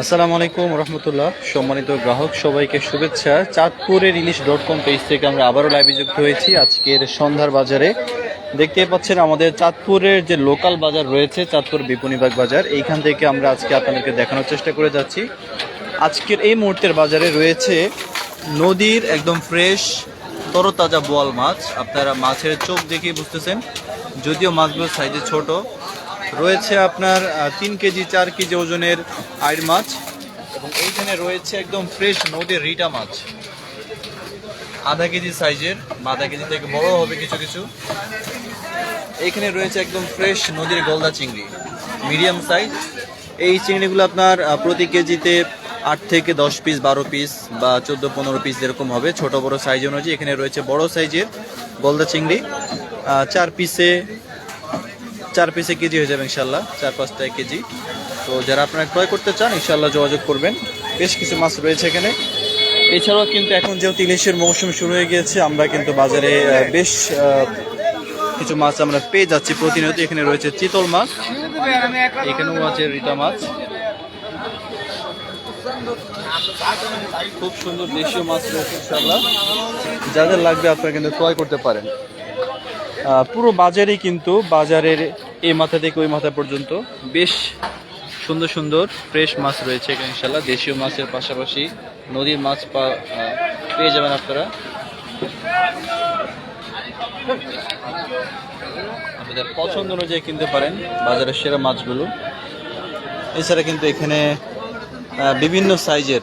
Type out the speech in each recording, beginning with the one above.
আসসালামু আলাইকুম রহমতুল্লাহ। সম্মানিত গ্রাহক, সবাইকে শুভেচ্ছা। চাঁদপুরের ইলিশ ডট কম পেজ থেকে আমরা আবারও লাইভে যুক্ত হয়েছি। আজকের সন্ধ্যার বাজারে দেখতে পাচ্ছেন আমাদের চাঁদপুরের যে লোকাল বাজার রয়েছে, চাঁদপুর বিপণীবাগ বাজার, এইখান থেকে আমরা আজকে আপনাদেরকে দেখানোর চেষ্টা করে যাচ্ছি। আজকের এই মুহূর্তের বাজারে রয়েছে নদীর একদম ফ্রেশ তরতাজা বোয়াল মাছ। আপনারা মাছের চোখ দেখেই বুঝতেছেন, যদিও মাছগুলোর সাইজে ছোট। রয়েছে আপনার তিন কেজি, চার কেজি ওজনের আইর মাছ। এবং এইখানে রয়েছে একদম ফ্রেশ নদীর রিটা মাছ। আধা কেজি সাইজের আধা কেজি থেকে বড় হবে কিছু কিছু। এইখানে রয়েছে একদম ফ্রেশ নদীর গলদা চিংড়ি মিডিয়াম সাইজ এই চিংড়িগুলো আপনার প্রতি কেজিতে আট থেকে দশ পিস বারো পিস বা চোদ্দ, পনেরো পিস এরকম হবে, ছোট, বড় সাইজ অনুযায়ী এখানে রয়েছে বড় সাইজের গলদা চিংড়ি। চার পিসে চার পিসে কেজি হয়ে যাবে ইনশাল্লাহ, চার পাঁচটা কেজি। তো যারা আপনারা ক্রয় করতে চান, ইনশাল্লাহ যোগাযোগ করবেন। বেশ কিছু মাছ রয়েছে এখানে। এছাড়াও কিন্তু এখন যেহেতু ইলিশের মৌসুম শুরু হয়ে গিয়েছে, আমরা কিন্তু বাজারে বেশ কিছু মাছ আমরা পেয়ে যাচ্ছি প্রতিনিয়ত। এখানে রয়েছে চিতল মাছ, এখানেও আছে রিটা মাছ। খুব সুন্দর দেশীয় মাছ রয়েছে যাদের লাগবে আপনারা কিন্তু ক্রয় করতে পারেন। পুরো বাজারে কিন্তু বাজারের এই মাথা থেকে ওই মাথা পর্যন্ত। বেশ সুন্দর সুন্দর ফ্রেশ মাছ রয়েছে এখানে ইনশাল্লাহ দেশীয় মাছের পাশাপাশি নদীর মাছ পেয়ে যাবেন আপনারা। আপনাদের পছন্দ অনুযায়ী কিনতে পারেন বাজারের সেরা মাছগুলো। এছাড়া কিন্তু এখানে বিভিন্ন সাইজের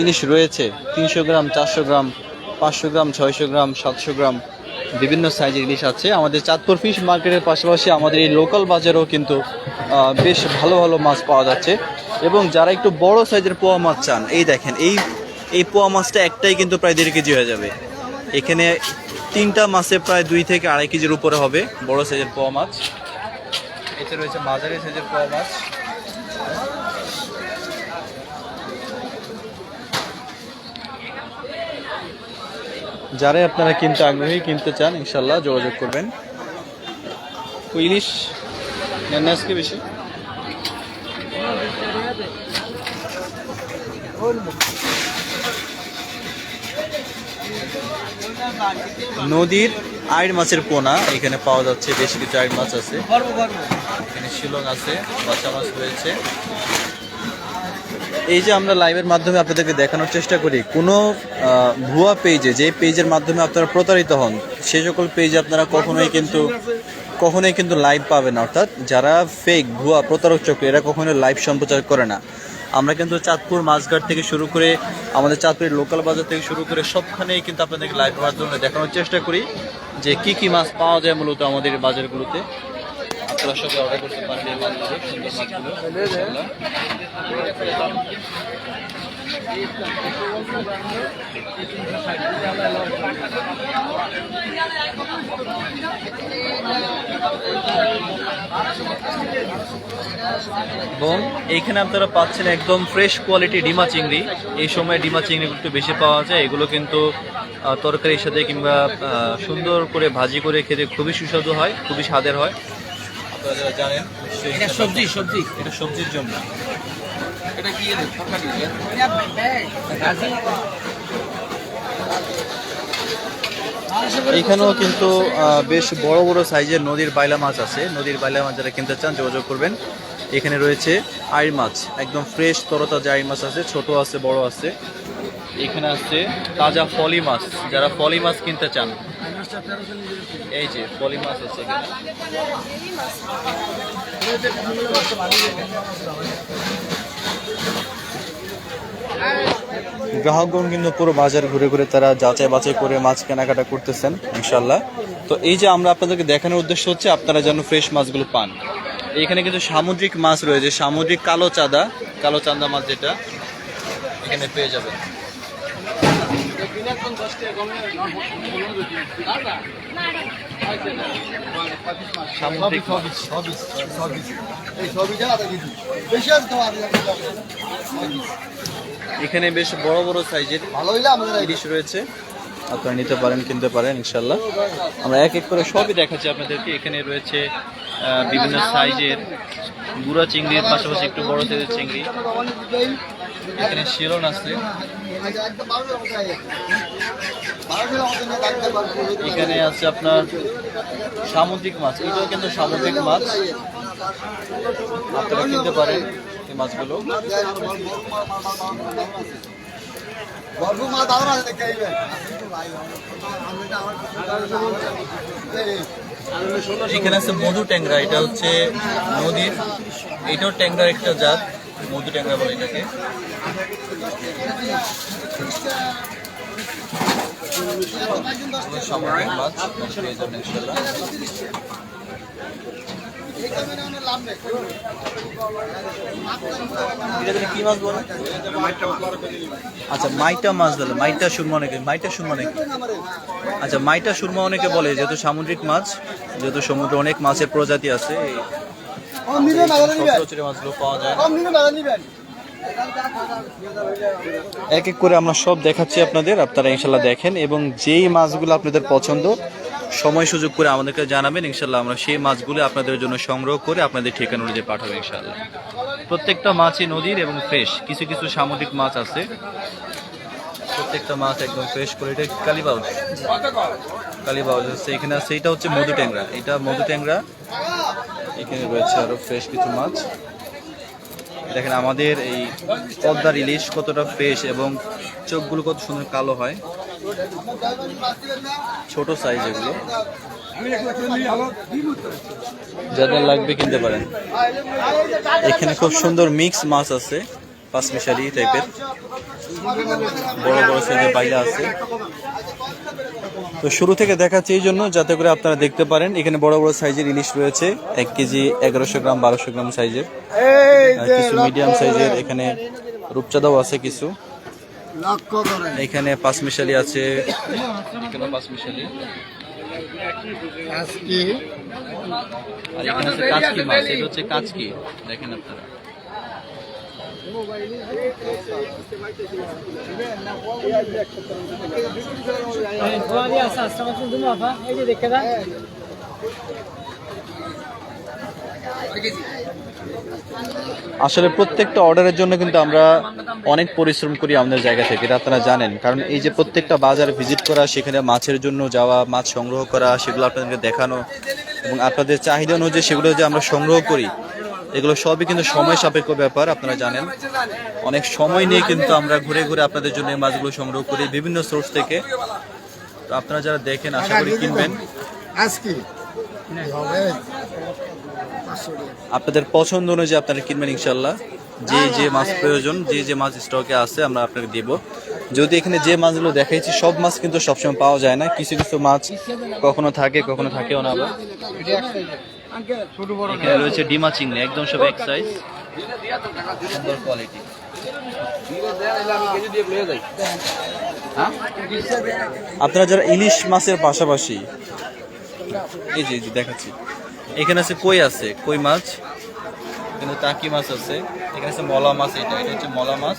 ইলিশ রয়েছে, তিনশো গ্রাম, চারশো গ্রাম, পাঁচশো গ্রাম, ছয়শো গ্রাম, সাতশো গ্রাম, বিভিন্ন সাইজের ইলিশ আছে। আমাদের চাঁদপুর ফিশ মার্কেটের পাশাপাশি আমাদের এই লোকাল বাজারেও কিন্তু বেশ ভালো ভালো মাছ পাওয়া যাচ্ছে। এবং যারা একটু বড় সাইজের পোয়া মাছ চান, এই দেখেন, এই এই পোয়া মাছটা একটাই কিন্তু প্রায় দেড় কেজি হয়ে যাবে। এখানে তিনটা মাছে প্রায় দুই থেকে আড়াই কেজির উপরে হবে বড় সাইজের পোয়া মাছ। এতে রয়েছে মাঝারি সাইজের পোয়া মাছ। যারাই আপনারা কিনতে আগ্রহী কিনতে চান ইনশাল্লাহ যোগাযোগ করবেন। ইলিশ? নেন আজকে বেশি। নদীর আইড় মাছের পোনা এখানে পাওয়া যাচ্ছে বেশ কিছু আইড় মাছ আছে। এখানে শিলং আছে বাচ্চা মাছ রয়েছে। এই যে আমরা লাইভের মাধ্যমে আপনাদেরকে দেখানোর চেষ্টা করি, কোনো ভুয়া পেজে যে পেজের মাধ্যমে আপনারা প্রতারিত হন, সে সকল পেজে আপনারা কখনোই কিন্তু কখনোই কিন্তু লাইভ পাবেন অর্থাৎ যারা ফেক ভুয়া, প্রতারক চক্র, এরা কখনোই লাইভ সম্প্রচার করে না। আমরা কিন্তু চাঁদপুর মাছঘাট থেকে শুরু করে, আমাদের চাঁদপুরের লোকাল বাজার থেকে শুরু করে সবখানেই কিন্তু আপনাদেরকে লাইভ মাধ্যমে দেখানোর চেষ্টা করি যে কি কি মাছ পাওয়া যায় মূলত আমাদের বাজারগুলোতে। আপনারা সবাই অর্ডার করতে পারেন এই মাছগুলো সুন্দর মাছগুলো। এবং এইখানে আপনারা পাচ্ছেন একদম ফ্রেশ কোয়ালিটি ডিমা চিংড়ি। এই সময় ডিমা চিংড়িগুলো একটু বেশি পাওয়া যায়। এগুলো কিন্তু তরকারির সাথে কিংবা সুন্দর করে ভাজি করে খেতে খুবই সুস্বাদু হয়, খুবই স্বাদের হয়। আপনারা যারা জানেন এটা সবজি সবজি এটা সবজির জন্য। এটা কি এখানেও কিন্তু আহ, বেশ বড় বড় সাইজের নদীর বাইলা মাছ আছে। নদীর বাইলা মাছ যারা কিনতে চান যোগাযোগ করবেন। এখানে রয়েছে আইর মাছ। একদম ফ্রেশ তরতাজা আইর মাছ আছে ছোট আছে বড় আছে। এখানে আছে তাজা ফলি মাছ। যারা ফলি মাছ কিনতে চান এই যে ফলি মাছ আছে গ্রাহকগণ কিন্তু পুরো বাজার ঘুরে ঘুরে তারা যাচাই বাছাই করে মাছ কেনাকাটা করতেছেন ইনশাল্লাহ তো এই যে আমরা আপনাদেরকে দেখানোর উদ্দেশ্য হচ্ছে আপনারা যেন ফ্রেশ মাছগুলো পান। এখানে কিন্তু সামুদ্রিক মাছ রয়েছে সামুদ্রিক কালো চাঁদা কালো চাঁদা মাছ যেটা এখানে পেয়ে যাবেন সামুদ্রিক মাছ এই সবই যা আধা কেজি বেশি আছে তো আধা কেজি এখানে বেশ বড় বড় সাইজের ইলিশ রয়েছে। আপনারা নিতে পারেন, কিনতে পারেন ইনশাল্লাহ আমরা এক এক করে সবই দেখাচ্ছি আপনাদেরকে। এখানে রয়েছে বিভিন্ন সাইজের গুঁড়া চিংড়ির পাশাপাশি একটু বড় সাইজের চিংড়ি। এখানে শিরন আছে। এখানে আছে আপনার সামুদ্রিক মাছ। এটাও কিন্তু সামুদ্রিক মাছ। আপনারা কিনতে পারেন এই মাছগুলো। এখানে আছে মধু ট্যাংরা। এটা হচ্ছে নদীর। এটাও ট্যাংরার একটা জাত। মধু ট্যাংরা বলে এটাকে। মাছ পেয়ে আচ্ছা মাইটা মাছ বলে, মাইটা সুরমা অনেকে, মাইটা সুরমা অনেকে। আচ্ছা মাইটা সুরমা অনেকে বলে, যেহেতু সামুদ্রিক মাছ, যেহেতু সমুদ্রে অনেক মাছের প্রজাতি আছে এই মাছগুলো পাওয়া যায়। এক এক করে আমরা সব দেখাচ্ছি আপনাদের আপনারা ইনশাল্লাহ দেখেন এবং যেই মাছগুলো আপনাদের পছন্দ সময় সুযোগ করে আমাদেরকে জানাবেন ইনশাল্লাহ আমরা সেই মাছগুলো আপনাদের জন্য সংগ্রহ করে আপনাদের ঠিকানা অনুযায়ী পাঠাবো ইনশাল্লাহ। প্রত্যেকটা মাছই নদীর এবং ফ্রেশ কিছু কিছু সামুদ্রিক মাছ আছে। প্রত্যেকটা মাছ একদম ফ্রেশ করে এটা কালীবাউল কালীবাউল হচ্ছে এখানে আছে এটা হচ্ছে মধু ট্যাংরা এটা মধু ট্যাংরা। এখানে রয়েছে আরও ফ্রেশ কিছু মাছ। দেখেন আমাদের এই পদ্মার ইলিশ কতটা ফ্রেশ এবং চোখগুলো কত সুন্দর কালো হয়। ছোট সাইজ এগুলো। যাদের লাগবে কিনতে পারেন। এখানে খুব সুন্দর মিক্স মাছ আছে। পাঁচমিশালি টাইপের বড় বড় সাইজের বাইলা আছে। তো শুরু থেকে দেখাচ্ছি এই জন্য যাতে করে আপনারা দেখতে পারেন এখানে বড় বড় সাইজের ইলিশ রয়েছে এক কেজি এগারোশো গ্রাম বারোশো গ্রাম সাইজের কিছু মিডিয়াম সাইজের এখানে রূপচাঁদাও আছে কিছু। এখানে পাঁচমিশালি আছে। এখানে আর আছে কাচকি মাছ এটা হচ্ছে কাচকি। দেখেন আপনারা ধোয়ালি আছে আস্তে মাত্র তুমি আফা এই যে দেখে দেন আসলে প্রত্যেকটা অর্ডারের জন্য কিন্তু আমরা অনেক পরিশ্রম করি আমাদের জায়গা থেকে, এটা আপনারা জানেন। কারণ এই যে প্রত্যেকটা বাজার ভিজিট করা, সেখানে মাছের জন্য যাওয়া, মাছ সংগ্রহ করা, সেগুলো আপনাদেরকে দেখানো এবং আপনাদের চাহিদা অনুযায়ী সেগুলো যে আমরা সংগ্রহ করি এগুলো সবই কিন্তু সময় সাপেক্ষ ব্যাপার আপনারা জানেন। অনেক সময় নিয়ে কিন্তু আমরা ঘুরে ঘুরে আপনাদের জন্য এই মাছগুলো সংগ্রহ করি বিভিন্ন সোর্স থেকে। তো আপনারা যারা দেখেন আশা করি কিনবেন। আপনাদের পছন্দ অনুযায়ী আপনারা কিনবেন ইনশাল্লাহ যে যে মাছ প্রয়োজন যে যে মাছ স্টকে আছে আমরা আপনাকে দিব। যদি এখানে যে মাছগুলো দেখাইছি সব মাছ কিন্তু সবসময় পাওয়া যায় না। কিছু কিছু মাছ কখনো থাকে কখনো থাকেও না আবার। এখানে রয়েছে ডিমা চিংড়ি একদম সব এক সাইজ সুন্দর কোয়ালিটি আপনারা যারা ইলিশ মাছের পাশাপাশি এই যে দেখাচ্ছি। এখানে আছে কই আছে? কই মাছ? এখানে টাকি মাছ আছে। এখানে আছে মলা মাছ এটা এটা হচ্ছে মলা মাছ।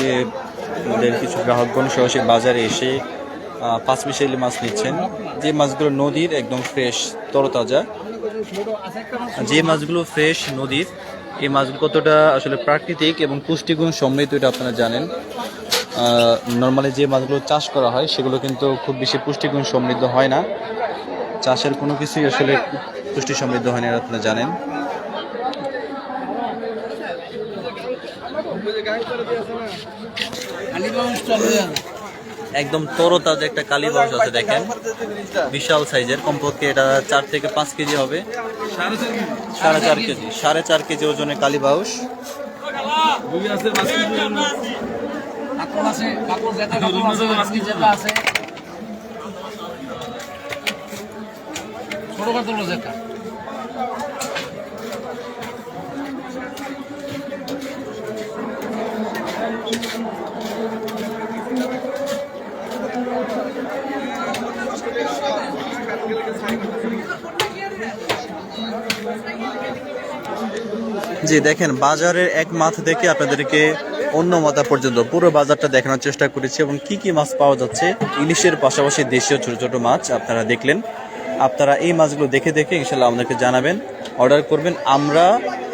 যে আমাদের কিছু গ্রাহকগণ সরাসরি বাজারে এসে পাঁচ পাঁচমিশালি মাছ নিচ্ছেন। যে মাছগুলো নদীর একদম ফ্রেশ তরতাজা, যে মাছগুলো ফ্রেশ নদীর, এই মাছগুলো কতটা আসলে প্রাকৃতিক এবং পুষ্টিগুণ সমৃদ্ধ এটা আপনারা জানেন। নর্মালি যে মাছগুলো চাষ করা হয়, সেগুলো কিন্তু খুব বেশি পুষ্টিগুণ সমৃদ্ধ হয় না। চাষের কোনো কিছুই আসলে পুষ্টি সমৃদ্ধ হয় না আপনারা জানেন। একদম তরতাজা একটা কালী বাউস আছে, দেখেন। বিশাল সাইজের, কমপক্ষে এটা চার থেকে পাঁচ কেজি হবে। সাড়ে চার কেজি, সাড়ে চার কেজি ওজনে কালী বাউস আছে কাকল যেটা কাকল আছে আজকে যেটা আছে ছোট কাতল যেটা জি, দেখেন, বাজারের এক মাথ থেকে আপনাদেরকে অন্য মাথা পর্যন্ত পুরো বাজারটা দেখানোর চেষ্টা করেছি এবং কি কি মাছ পাওয়া যাচ্ছে। ইলিশের পাশাপাশি দেশীয় ছোট ছোট মাছ আপনারা দেখলেন। আপনারা এই মাছগুলো দেখে দেখে ইনশাল্লাহ আমাদেরকে জানাবেন, অর্ডার করবেন। আমরা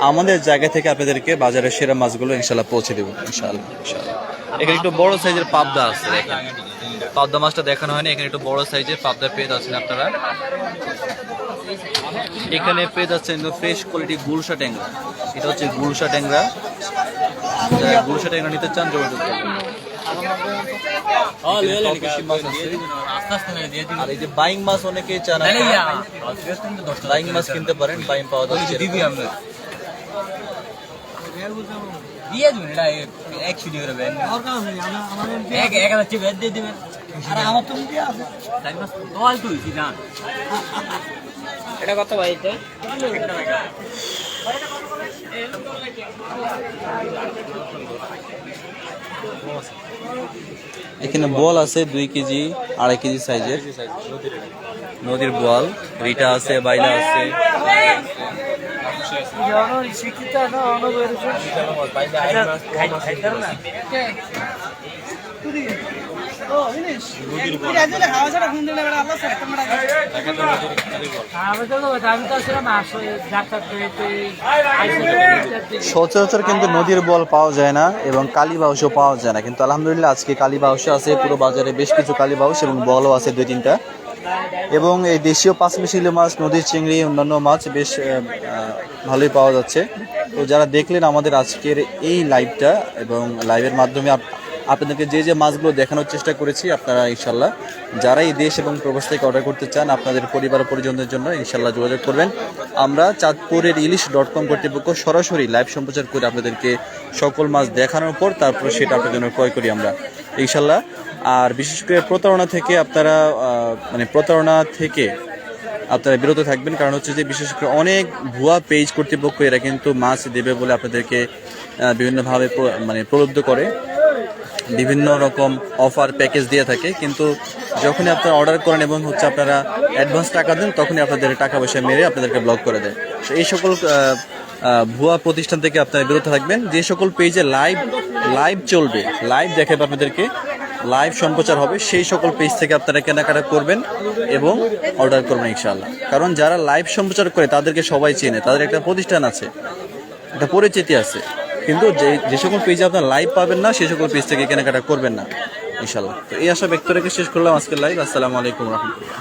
আমাদের জায়গা থেকে আপনাদেরকে বাজারের সেরা মাছগুলো ইনশাল্লাহ পৌঁছে দেবো ইনশাল্লাহ ইনশাল্লাহ এখানে একটু বড় সাইজের পাবদা আছে, দেখেন। পাবদা মাছটা দেখানো হয়নি এখানে একটু বড় সাইজের পাবদা পেয়ে যাচ্ছেন আপনারা। এখানে পেয়ে যাচ্ছেন ফ্রেশ কোয়ালিটি গুলশা ট্যাংরা। এটা হচ্ছে গুলশা ট্যাংরা। যারা গুলশা ট্যাংরা নিতে চান যোগাযোগ করবেন। আর এই যে বাইং মাছ অনেকেই চান বাইং মাছ কিনতে পারেন বাইং পাওয়া যাচ্ছে। দিয়ে দিবেন এটা একশো দিয়ে দেবেন এক এক হাজার চিপ দিয়ে দিবেন। আর আমার তুমি দিয়ে আছে। দল তুই না এটা কত ভাই এটা? এখানে বল আছে দুই কেজি আড়াই কেজি সাইজের। নদীর বল রিটা আছে বাইলা আছে। শিক্ষিত সচরাচর কিন্তু নদীর বল পাওয়া যায় না এবং কালী বাউসও পাওয়া যায় না। কিন্তু আলহামদুলিল্লাহ আজকে কালী বাউস আছে, পুরো বাজারে বেশ কিছু কালী বাউস এবং বলও আছে দুই তিনটা। এবং এই দেশীয় পাঁচ মিশিলি মাছ, নদীর চিংড়ি, অন্যান্য মাছ বেশ ভালোই পাওয়া যাচ্ছে। তো যারা দেখলেন আমাদের আজকের এই লাইভটা এবং লাইভের মাধ্যমে আপনাদেরকে যে যে মাছগুলো দেখানোর চেষ্টা করেছি আপনারা ইনশাল্লাহ, যারা এই দেশ এবং প্রবাস থেকে অর্ডার করতে চান, আপনাদের পরিবার পরিজনদের জন্য ইনশাল্লাহ যোগাযোগ করবেন। আমরা চাঁদপুরের ইলিশ ডট কম কর্তৃপক্ষ সরাসরি লাইভ সম্প্রচার করে আপনাদেরকে সকল মাছ দেখানোর পর তারপর সেটা আপনাদের জন্য ক্রয় করি আমরা। ইনশাল্লাহ, আর বিশেষ করে প্রতারণা থেকে আপনারা মানে প্রতারণা থেকে আপনারা বিরত থাকবেন। কারণ হচ্ছে যে বিশেষ করে অনেক ভুয়া পেজ কর্তৃপক্ষ এরা কিন্তু মাছ দেবে বলে আপনাদেরকে বিভিন্নভাবে মানে প্রলুব্ধ করে। বিভিন্ন রকম অফার প্যাকেজ দিয়ে থাকে। কিন্তু যখনই আপনারা অর্ডার করেন এবং হচ্ছে আপনারা অ্যাডভান্স টাকা দেন, তখনই আপনাদের টাকা পয়সা মেরে আপনাদেরকে ব্লক করে দেয়। তো এই সকল ভুয়া প্রতিষ্ঠান থেকে আপনারা বিরত থাকবেন। যে সকল পেজে লাইভ লাইভ চলবে লাইভ দেখাবে আপনাদেরকে লাইভ সম্প্রচার হবে, সেই সকল পেজ থেকে আপনারা কেনাকাটা করবেন এবং অর্ডার করবেন ইনশাআল্লাহ। কারণ যারা লাইভ সম্প্রচার করে, তাদেরকে সবাই চেনে, তাদের একটা প্রতিষ্ঠান আছে, একটা পরিচিতি আছে। কিন্তু যে যে সকল পেজে আপনার লাইভ পাবেন না, সেই সকল পেজ থেকে কেনাকাটা করবেন না ইনশাল্লাহ তো এই আশা ব্যক্ত রেখে শেষ করলাম আজকের লাইভ আসসালামু আলাইকুম রহমতুল্লাহ।